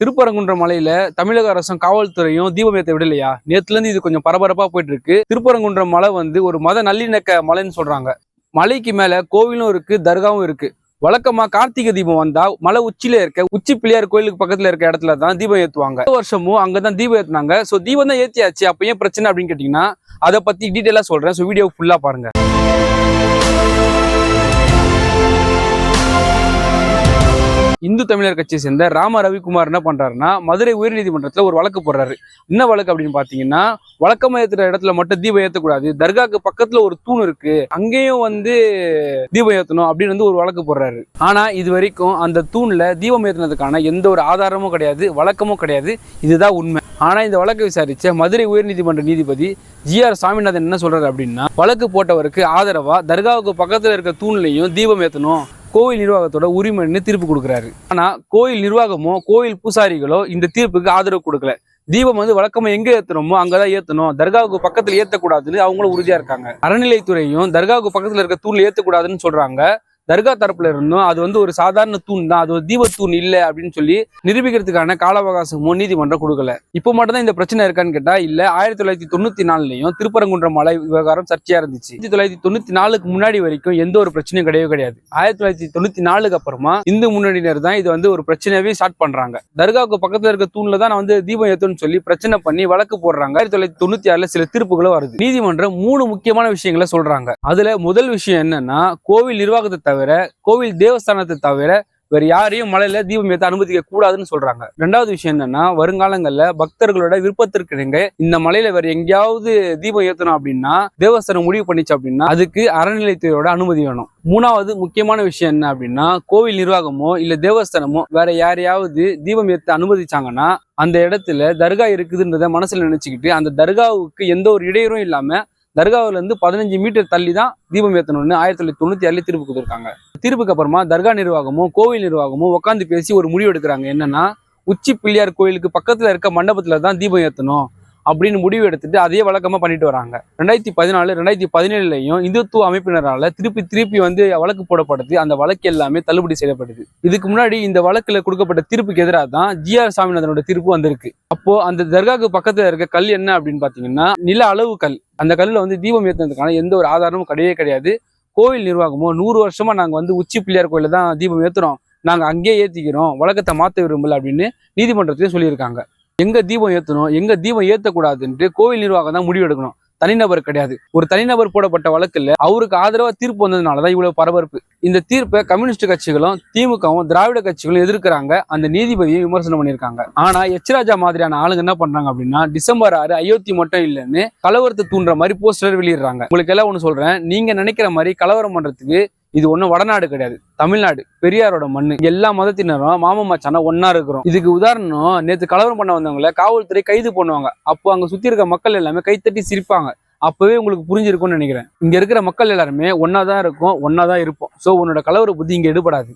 திருப்பரங்குன்ற மலையில தமிழக அரசும் காவல்துறையும் தீபம் ஏத்த விடலையா? நேத்துல இருந்து இது கொஞ்சம் பரபரப்பா போயிட்டு இருக்கு திருப்பரங்குன்ற மலை வந்து ஒரு மத நல்லிணக்க மலைன்னு சொல்றாங்க. மலைக்கு மேல கோவிலும் இருக்கு தர்காவும் இருக்கு. வழக்கமா கார்த்திகை தீபம் வந்தா மலை உச்சியில இருக்க உச்சி பிள்ளையார் கோயிலுக்கு பக்கத்துல இருக்க இடத்துல தான் தீபம் ஏத்துவாங்க. வருஷமும் அங்கதான் தீபம் ஏத்துனாங்க. சோ தீபம் தான் ஏத்தியாச்சு. அப்ப ஏன் பிரச்சனை அப்படின்னு கேட்டீங்கன்னா அதை பத்தி டீட்டெயிலா சொல்றேன். சோ வீடியோ ஃபுல்லா பாருங்க. இந்து தமிழர் கட்சியை சேர்ந்த ராம ரவிக்குமார் என்ன பண்றாருன்னா மதுரை உயர்நீதிமன்றத்தில் ஒரு வழக்கு போடுறாரு. என்ன வழக்கு அப்படின்னு பாத்தீங்கன்னா வழக்கமா ஏத்துற இடத்துல மட்டும் தீபம் ஏத்தக்கூடாது. தர்காக்கு பக்கத்துல ஒரு தூண் இருக்கு. அங்கேயும் வந்து தீபம் ஏத்தணும் அப்படின்னு வந்து ஒரு வழக்கு போடுறாரு. ஆனா இது வரைக்கும் அந்த தூண்ல தீபம் ஏத்துனதுக்கான எந்த ஒரு ஆதாரமும் கிடையாது வழக்கமும் கிடையாது. இதுதான் உண்மை. ஆனா இந்த வழக்கை விசாரிச்ச மதுரை உயர்நீதிமன்ற நீதிபதி ஜி ஆர் சாமிநாதன் என்ன சொல்றாரு அப்படின்னா வழக்கு போட்டவருக்கு ஆதரவா தர்காவுக்கு பக்கத்துல இருக்க தூண்லையும் தீபம் ஏத்தணும். கோவில் நிர்வாகத்தோட உரிமைன்னு தீர்ப்பு கொடுக்குறாரு. ஆனா கோயில் நிர்வாகமோ கோயில் பூசாரிகளோ இந்த தீர்ப்புக்கு ஆதரவு கொடுக்கல. தீபம் வந்து வழக்கமா எங்க ஏத்தணுமோ அங்கதான் ஏத்தணும். தர்காவுக்கு பக்கத்துல ஏத்தக்கூடாதுன்னு அவங்களும் உறுதியா இருக்காங்க. அறநிலைத்துறையும் தர்காவுக்கு பக்கத்துல இருக்க தூண்ல ஏத்தக்கூடாதுன்னு சொல்றாங்க. தர்கா தரப்புல இருந்தும் அது வந்து ஒரு சாதாரண தூண் தான். அது ஒரு தீபத்தூண் இல்ல அப்படின்னு சொல்லி நிரூபிக்கிறதுக்கான கால அவகாசமும் நீதிமன்றம் கொடுக்கல. இப்போ மட்டும் தான் இந்த பிரச்சனை இருக்கான்னு கேட்டா இல்ல ஆயிரத்தி தொள்ளாயிரத்தி தொண்ணூத்தி நாலுலயும் திருப்பரங்குன்ற மலை விவகாரம் சர்ச்சையா இருந்துச்சு. ஆயிரத்தி தொள்ளாயிரத்தி தொண்ணூத்தி நாலுக்கு முன்னாடி வரைக்கும் எந்த ஒரு பிரச்சனையும் கிடையவே கிடையாது. ஆயிரத்தி தொள்ளாயிரத்தி தொண்ணூத்தி நாலுக்கு அப்புறமா இந்து முன்னணியினர் தான் இது வந்து ஒரு பிரச்சனையாவே ஸ்டார்ட் பண்றாங்க. தர்காவுக்கு பக்கத்துல இருக்க தூண்ல தான் நான் வந்து தீபம் ஏத்தணும்னு சொல்லி பிரச்சனை பண்ணி வழக்கு போடுறாங்க. ஆயிரத்தி தொள்ளாயிரத்தி தொண்ணூத்தி ஆறுல சில தீர்ப்புகளும் வருது. நீதிமன்றம் மூணு முக்கியமான விஷயங்களை சொல்றாங்க. அதுல முதல் விஷயம் என்னன்னா கோவில் நிர்வாகத்தை தவிர கோவில் தேவஸ்தானத்தை தவிர வேறு யாரையும் மலையில தீபம் ஏற்ற அனுமதிக்க கூடாதுன்னு சொல்றாங்க. ரெண்டாவது விஷயம் என்னன்னா வருங்காலங்கள்ல பக்தர்களோட விருப்பத்திற்கு இணங்க இந்த மலையில வேற எங்கேயாவது தீபம் ஏற்றணும் அப்படின்னா தேவஸ்தானம் முடிவு பண்ணிச்சு அப்படின்னா அதுக்கு அறநிலையத்துறையோட அனுமதி வேணும். மூணாவது முக்கியமான விஷயம் என்ன அப்படின்னா கோவில் நிர்வாகமோ இல்ல தேவஸ்தானமோ வேற யாரையாவது தீபம் ஏற்ற அனுமதிச்சாங்கன்னா அந்த இடத்துல தர்கா இருக்குதுன்றத மனசுல நினைச்சுக்கிட்டு அந்த தர்காவுக்கு எந்த ஒரு இடையூறும் இல்லாம தர்காவிலேருந்து பதினஞ்சு மீட்டர் தள்ளி தான் தீபம் ஏற்றணும்னு ஆயிரத்தி தொள்ளாயிரத்தி தொண்ணூத்தி ஆறுல தீர்ப்பு கொடுத்துருக்காங்க. தீர்ப்புக்கு அப்புறமா தர்கா நிர்வாகமும் கோவில் நிர்வாகமும் உட்காந்து பேசி ஒரு முடிவு எடுக்கிறாங்க. என்னன்னா உச்சி பிள்ளையார் கோயிலுக்கு பக்கத்துல இருக்க மண்டபத்துல தான் தீபம் ஏற்றணும் அப்படின்னு முடிவு எடுத்துட்டு அதே வழக்கமா பண்ணிட்டு வராங்க. ரெண்டாயிரத்தி பதினாலு ரெண்டாயிரத்தி பதினேழுலையும் இந்துத்துவ அமைப்பினரால திருப்பி திருப்பி வந்து வழக்கு போடப்படுது. அந்த வழக்கு எல்லாமே தள்ளுபடி செய்யப்படுது. இதுக்கு முன்னாடி இந்த வழக்குல கொடுக்கப்பட்ட தீர்ப்புக்கு எதிராக தான் ஜி ஆர் சாமிநாதனோட தீர்ப்பு வந்திருக்கு. அப்போ அந்த தர்காவுக்கு பக்கத்துல இருக்க கல் என்ன அப்படின்னு பாத்தீங்கன்னா நில அளவு கல். அந்த கல்லில் வந்து தீபம் ஏத்துனதுக்கான எந்த ஒரு ஆதாரமும் கிடையவே கிடையாது. கோவில் நிர்வாகமோ நூறு வருஷமா நாங்க வந்து உச்சி பிள்ளையார் கோயில தான் தீபம் ஏத்துறோம். நாங்க அங்கேயே ஏத்திக்கிறோம். வழக்கத்தை மாத்த விரும்பல அப்படின்னு நீதிமன்றத்திலையும் சொல்லியிருக்காங்க. எங்க தீபம் ஏத்தணும் எங்க தீபம் ஏத்தக்கூடாதுன்ட்டு கோவில் நிர்வாகம் தான் முடிவு எடுக்கணும் தனிநபர் கிடையாது. ஒரு தனிநபர் போடப்பட்ட வழக்குல அவருக்கு ஆதரவா தீர்ப்பு வந்ததுனாலதான் இவ்வளவு பரபரப்பு. இந்த தீர்ப்பை கம்யூனிஸ்ட் கட்சிகளும் திமுகவும் திராவிட கட்சிகளும் எதிர்க்கிறாங்க. அந்த நீதிபதியும் விமர்சனம் பண்ணியிருக்காங்க. ஆனா எச்ராஜா மாதிரியான ஆளுங்க என்ன பண்றாங்க அப்படின்னா டிசம்பர் ஆறு அயோத்தி மட்டும் இல்லைன்னு கலவரத்தை தூண்டுற மாதிரி போஸ்டர் வெளியிடுறாங்க. உங்களுக்கு எல்லாம் ஒண்ணு சொல்றேன். நீங்க நினைக்கிற மாதிரி கலவரம் பண்றதுக்கு இது ஒண்ணு வடநாடு கிடையாது. தமிழ்நாடு பெரியாரோட மண்ணு. எல்லா மதத்தினரும் மாமன் மச்சானா ஒன்னா இருக்கிறோம். இதுக்கு உதாரணம் நேத்து கலவரம் பண்ண வந்தவங்கள காவல்துறை கைது பண்ணுவாங்க. அப்போ அங்க சுத்தி இருக்க மக்கள் எல்லாமே கைத்தட்டி சிரிப்பாங்க. அப்பவே உங்களுக்கு புரிஞ்சிருக்கும்னு நினைக்கிறேன். இங்க இருக்கிற மக்கள் எல்லாருமே ஒன்னா தான் இருக்கும் ஒன்னா தான் இருப்போம். சோ உன்னோட கலவர புத்தி இங்க எடுபடாது.